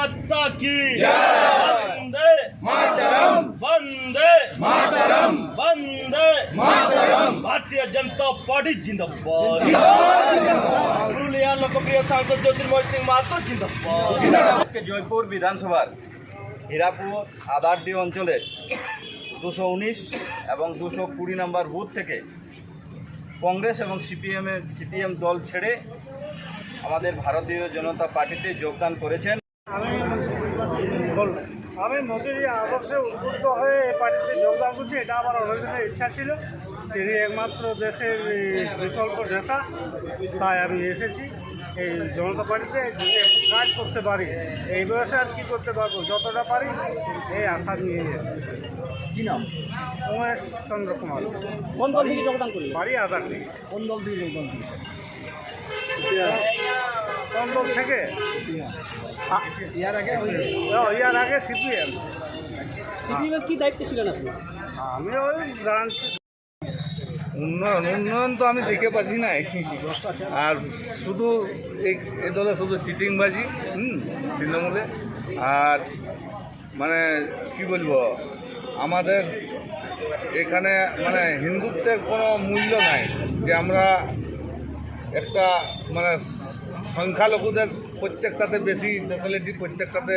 माता की वंदे मातरम वंदे मातरम वंदे मातरम भारतीय जनता पार्टी जिंदाबाद পুরুলিয়ার লোকপ্রিয় সাংসদ জ্যোতির্ময় সিং মাহাতো জিন্দাবাদ আজকে জয়পুর বিধানসভার হীরাপুর আদারডি অঞ্চলের দুশো উনিশ এবং দুশো কুড়ি নম্বর বুথ থেকে কংগ্রেস এবং সিপিএমের সিপিএম দল ছেড়ে আমাদের ভারতীয় জনতা পার্টিতে যোগদান করেছেন আমি মোদির আদর্শে উদ্বুদ্ধ হয়ে এই পার্টিতে যোগদান করছি এটা আমার অনেকদিনের ইচ্ছা ছিল। তিনি একমাত্র দেশের বিকল্প নেতা তাই আমি এসেছি এই জনতা পার্টিতে যদি একটু কাজ করতে পারি। এই বয়সে আর কী করতে পারব যতটা পারি এই আশা নিয়ে এসেছি। কি নাম? উমেশ চন্দ্র কুমার। কোন দল থেকে যোগদান করি বাড়ি আধার নেই কোন দল দিয়ে যোগদান করেছেন? কোন থেকে? ইয়ার আগে ইয়ার আগে সিপিএম। সিপিএমের কি দায়িত্ব ছিলেন আপনি? আমি ওই ব্রাঞ্চ উন্নয়ন উন্নয়ন তো আমি দেখে পাচ্ছি না আর শুধু এই এ দলে শুধু চিটিংবাজি হুম তৃণমূলে। আর মানে কি বলব আমাদের এখানে মানে হিন্দুত্বের কোনো মূল্য নাই যে আমরা একটা মানে সংখ্যালঘুদের প্রত্যেকটাতে বেশি ফ্যাসিলিটি প্রত্যেকটাতে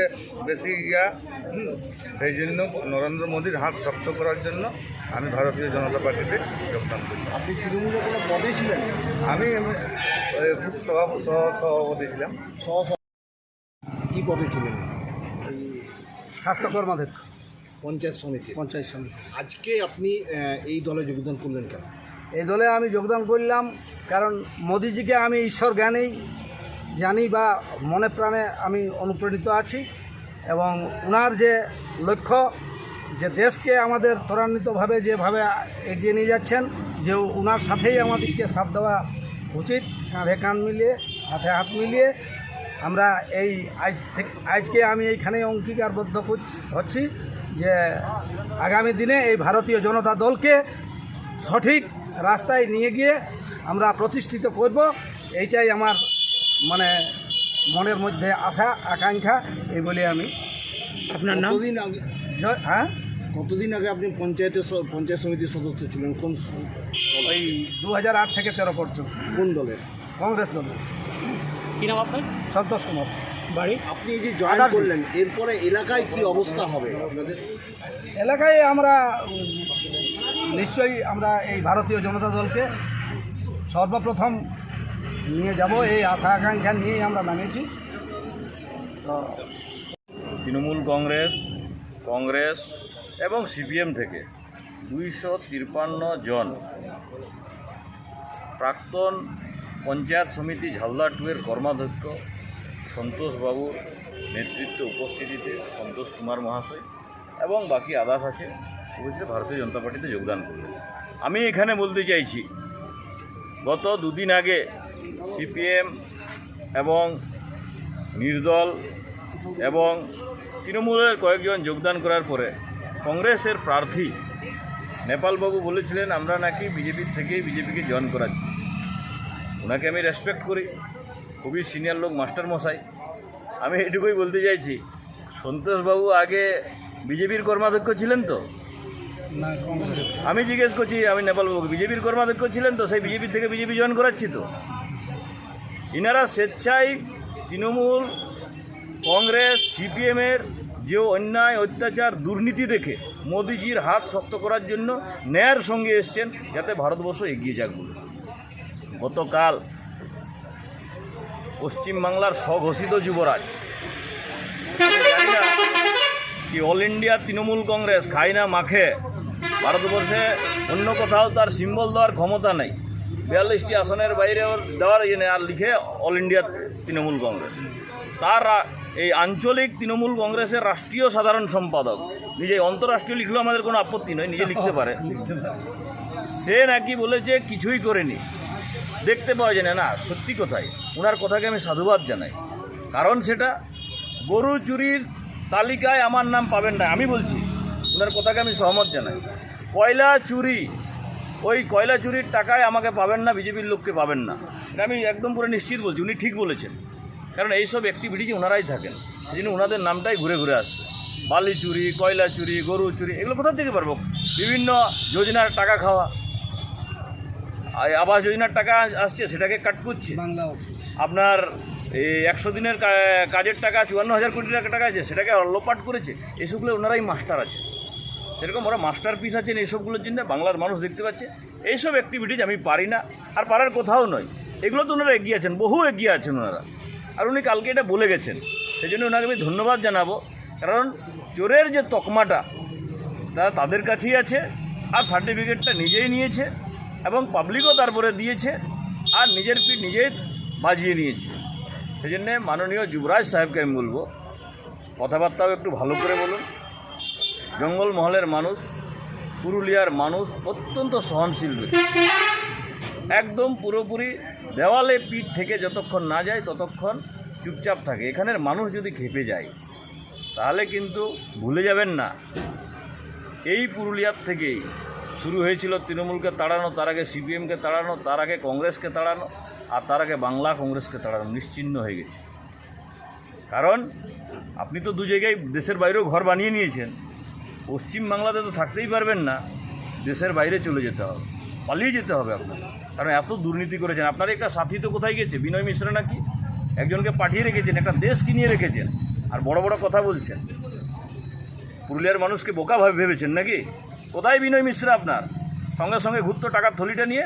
বেশি ইয়া। সেই জন্য নরেন্দ্র মোদীর হাত শক্ত করার জন্য আমি ভারতীয় জনতা পার্টিতে যোগদান করি। আপনি তৃণমূলের কোনো পদে ছিলেন? আমি সহ সভাপতি ছিলাম। সহ কি পদে ছিলেন? স্বাস্থ্য কর্মাধ্যক্ষ পঞ্চায়েত সমিতি। পঞ্চায়েত সমিতি। আজকে আপনি এই দলে যোগদান করলেন কেন? এই দলে আমি যোগদান করলাম কারণ মোদিজিকে আমি ঈশ্বর জ্ঞানেই জানি বা মনে প্রাণে আমি অনুপ্রাণিত আছি এবং ওনার যে লক্ষ্য যে দেশকে আমাদের ত্বরান্বিতভাবে যেভাবে এগিয়ে নিয়ে যাচ্ছেন, যে ওনার সাথেই আমাদেরকে সাথ দেওয়া উচিত। কাঁধে কাঁধ মিলিয়ে, হাতে হাত মিলিয়ে আমরা এই আজ থেকে, আজকে আমি এইখানে অঙ্গীকারবদ্ধ হচ্ছি যে আগামী দিনে এই ভারতীয় জনতা দলকে সঠিক রাস্তায় নিয়ে গিয়ে আমরা প্রতিষ্ঠিত করব। এইটাই আমার মানে মনের মধ্যে আশা আকাঙ্ক্ষা এই বলে আমি। আপনার নাম? কতদিন আগে হ্যাঁ? কতদিন আগে আপনি পঞ্চায়েতের স- পঞ্চায়েত সমিতির সদস্য ছিলেন? কোন স- ওই দু হাজার আট থেকে তেরো পর্যন্ত। কোন দলের? কংগ্রেস দল কি নাম আপনার? সন্তোষ কুমার। বাড়ি? আপনি এই যে জয়েন করলেন এরপরে এলাকায় কি অবস্থা হবে আপনাদের? এলাকায় আমরা উম, নিশ্চয়ই আমরা এই ভারতীয় জনতা দলকে সর্বপ্রথম নিয়ে যাব, এই আশা আকাঙ্ক্ষা নিয়েই আমরা তো তৃণমূল কংগ্রেস কংগ্রেস এবং সিপিএম থেকে দুইশো তিরপান্ন জন প্রাক্তন পঞ্চায়েত সমিতি ঝালদা টুয়ের কর্মাধ্যক্ষ সন্তোষবাবুর নেতৃত্বে উপস্থিতিতে সন্তোষ কুমার মহাশয় এবং বাকি আদার্স আছে ভারতীয় জনতা পার্টিতে যোগদান করলেন। আমি এখানে বলতে চাইছি গত দুদিন আগে সিপিএম এবং নির্দল এবং তৃণমূলের কয়েকজন যোগদান করার পরে কংগ্রেসের প্রার্থী নেপালবাবু বলেছিলেন, আমরা নাকি বিজেপির থেকেই বিজেপিকে জয়েন করাচ্ছি। ওনাকে আমি রেসপেক্ট করি। খুবই সিনিয়র লোক মাস্টার মশাই। আমি এটুকুই বলতে চাইছি, সন্তোষবাবু আগে বিজেপির কর্মাধ্যক্ষ ছিলেন তো? আমি জিজ্ঞেস করছি, আমি নেপাল নেপালবাবুকে বিজেপির কর্মাধ্যক্ষ ছিলেন তো, সেই বিজেপি থেকে বিজেপি জয়েন করাচ্ছি তো। ইনারা স্বেচ্ছায় তৃণমূল, কংগ্রেস সিপিএমের যে অন্যায়, অত্যাচার, দুর্নীতি দেখে মোদিজির হাত শক্ত করার জন্য ন্যায়ের সঙ্গে এসছেন, যাতে ভারতবর্ষ এগিয়ে যাক বলে। গতকাল পশ্চিমবাংলার স্বঘোষিত যুবরাজ অল ইন্ডিয়া তৃণমূল কংগ্রেস, খাই না, মাখে ভারতবর্ষে অন্য কোথাও তার সিম্বল দেওয়ার ক্ষমতা নেই। বিয়াল্লিশটি আসনের বাইরে ওর দেওয়ার ইয়ে নেই, আর লিখে অল ইন্ডিয়া তৃণমূল কংগ্রেস। তার এই আঞ্চলিক তৃণমূল কংগ্রেসের রাষ্ট্রীয় সাধারণ সম্পাদক, নিজে অন্তরাষ্ট্রীয় লিখলেও আমাদের কোনো আপত্তি নয়, নিজে লিখতে পারে। সে নাকি বলেছে কিছুই করেনি। দেখতে পাওয়া যায় না না, সত্যি কোথায় ওনার কথাকে আমি সাধুবাদ জানাই। কারণ সেটা গরু চুরির তালিকায় আমার নাম পাবেন না, আমি বলছি ওনার কথাকে আমি সহমত জানাই। কয়লা চুরি ওই কয়লা চুরির টাকায় আমাকে পাবেন না বিজেপির লোককে পাবেন না। এটা আমি একদম পুরো নিশ্চিত বলছি উনি ঠিক বলেছেন। কারণ এইসব অ্যাক্টিভিটিজ ওনারাই থাকেন। সেই জন্য ওনাদের নামটাই ঘুরে ঘুরে আসবে। বালি চুরি কয়লা চুরি গরু চুরি এগুলো কোথা থেকে পারব? বিভিন্ন যোজনার টাকা খাওয়া। আর আবাস যোজনার টাকা আসছে সেটাকে কাট করছে। আপনার এই একশো দিনের কাজের টাকা চুয়ান্ন হাজার কোটি টাকা টাকা আছে সেটাকে লোপাট করেছে। এসবগুলো ওনারাই মাস্টার আছে সেরকম ওরা মাস্টার পিস আছেন এইসবগুলোর জন্য বাংলার মানুষ দেখতে পাচ্ছে। এইসব অ্যাক্টিভিটিজ আমি পারি না, আর পারার কোথাও নয়। এগুলো তো ওনারা এগিয়ে আছেন, বহু এগিয়ে আছেন ওনারা। আর উনি কালকে এটা বলে গেছেন সেই জন্য ওনাকে আমি ধন্যবাদ জানাব। কারণ চোরের যে তকমাটা তা তাদের কাছেই আছে, আর সার্টিফিকেটটা নিজেই নিয়েছে, এবং পাবলিকও তারপরে দিয়েছে, আর নিজের পিঠ নিজেই বাজিয়ে নিয়েছে। সেই জন্যে মাননীয় যুবরাজ সাহেবকে আমি বলব, কথাবার্তাও একটু ভালো করে বলুন। জঙ্গলমহলের মানুষ, পুরুলিয়ার মানুষ অত্যন্ত সহনশীল ব্যক্তি। একদম পুরোপুরি দেওয়ালে পিঠ থেকে যতক্ষণ না যায় ততক্ষণ চুপচাপ থাকে। এখানের মানুষ যদি খেপে যায়, তাহলে কিন্তু ভুলে যাবেন না। এই পুরুলিয়ার থেকেই শুরু হয়েছিল তৃণমূলকে তাড়ানো, তার আগে সিপিএমকে তাড়ানো, তার আগে কংগ্রেসকে তাড়ানো, আর তার আগে বাংলা কংগ্রেসকে তাড়ানো নিশ্চিহ্ন হয়ে গেছে। কারণ আপনি তো দু জায়গায় দেশের বাইরেও ঘর বানিয়ে নিয়েছেন। পশ্চিম বাংলাতে তো থাকতেই পারবেন না, দেশের বাইরে চলে যেতে হবে, পালিয়ে যেতে হবে আপনার কারণ এত দুর্নীতি করেছেন। আপনার একটা সাথী তো কোথায় গেছে? বিনয় মিশ্র নাকি? একজনকে পাঠিয়ে রেখেছেন, একটা দেশ কিনিয়ে রেখেছেন, আর বড় বড় কথা বলছেন। পুরুলিয়ার মানুষকে বোকা ভাবে ভেবেছেন নাকি? কোথায় বিনয় মিশ্র আপনার? সঙ্গে সঙ্গে ঘুরতো টাকার থলিটা নিয়ে?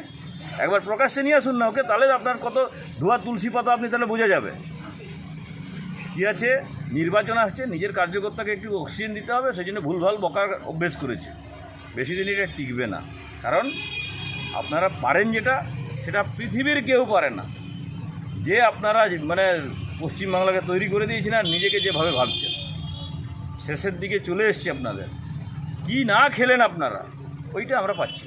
একবার প্রকাশ্যে নিয়ে আসুন না ওকে, তাহলে আপনার কত ধোয়া তুলসী পাতা আপনি তাহলে বোঝা যাবে কী আছে, নির্বাচন আসছে, নিজের কার্যকর্তাকে একটু অক্সিজেন দিতে হবে সেই জন্য ভুলভাল বকার অভ্যেস করেছে। বেশি দিন এটা টিকবে না। কারণ আপনারা পারেন যেটা, সেটা পৃথিবীর কেউ পারে না। যে আপনারা মানে পশ্চিমবাংলাকে তৈরি করে দিয়েছেন আর নিজেকে যেভাবে ভাবছেন। শেষের দিকে চলে এসছে আপনাদের। কি না খেলেন আপনারা, ওইটা আমরা পাচ্ছি